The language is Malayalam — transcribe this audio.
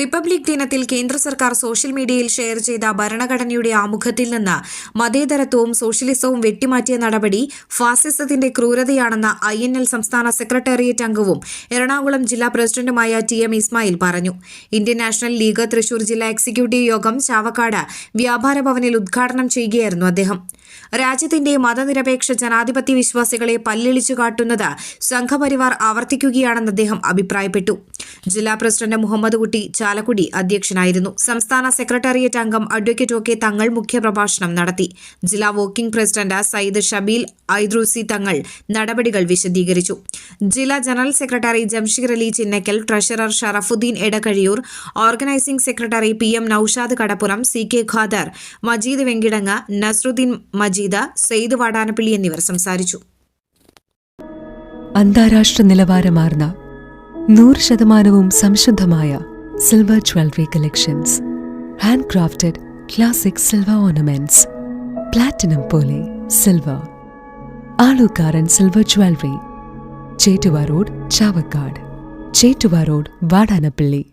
republic ദിനത്തിൽ കേന്ദ്ര സർക്കാർ സോഷ്യൽ മീഡിയയിൽ ഷെയർ ചെയ്ത ഭരണഘടനയുടെ ആമുഖത്തിൽ നിന്ന് മതേതരത്വവും സോഷ്യലിസവും വെട്ടിമാറ്റിയ നടപടി ഫാസിസത്തിന്റെ ക്രൂരതയാണെന്ന ഐ എൻ എൽ സംസ്ഥാന സെക്രട്ടേറിയറ്റ് അംഗവും എറണാകുളം ജില്ലാ പ്രസിഡന്റുമായ ടി എം ഇസ്മായിൽ പറഞ്ഞു. ഇന്ത്യൻ നാഷണൽ ലീഗ് തൃശൂർ ജില്ലാ എക്സിക്യൂട്ടീവ് യോഗം ചാവക്കാട് വ്യാപാര ഭവനിൽ ഉദ്ഘാടനം ചെയ്യുകയായിരുന്നു അദ്ദേഹം. രാജ്യത്തിന്റെ മതനിരപേക്ഷ ജനാധിപത്യ വിശ്വാസികളെ പല്ലിളിച്ചു കാട്ടുന്നത് സംഘപരിവാർ ആവർത്തിക്കുകയാണെന്ന് അദ്ദേഹം അഭിപ്രായപ്പെട്ടു. ജില്ലാ പ്രസിഡന്റ് മുഹമ്മദ് കുട്ടി ചാലക്കുടി അധ്യക്ഷനായിരുന്നു. സംസ്ഥാന സെക്രട്ടേറിയറ്റ് അംഗം അഡ്വക്കേറ്റ് ഒ കെ തങ്ങൾ മുഖ്യപ്രഭാഷണം നടത്തി. ജില്ലാ വർക്കിംഗ് പ്രസിഡന്റ് സയ്യിദ് ഷബീൽ ഐദ്രൂസി തങ്ങൾ നടപടികൾ വിശദീകരിച്ചു. ജില്ലാ general secretary Jamsheer Ali Chinnakkal treasurer Sharafuddin Edakkazhiyur organising secretary P M Naushad Kadappuram C K Khader Majeed Venkitangu Nasruddin Majeed Sayed Vadanappally എന്നിവർ സംസാരിച്ചു. അന്താരാഷ്ട്ര നിലവാരമാർന്ന നൂറ് ശതമാനവും സംശുദ്ധമായ silver jewellery collections. Hand crafted classic silver ornaments. Platinum പോലെ silver. Alookkaran silver jewellery. Chettuva road Chavakkad. Chettuva road Vadanappally.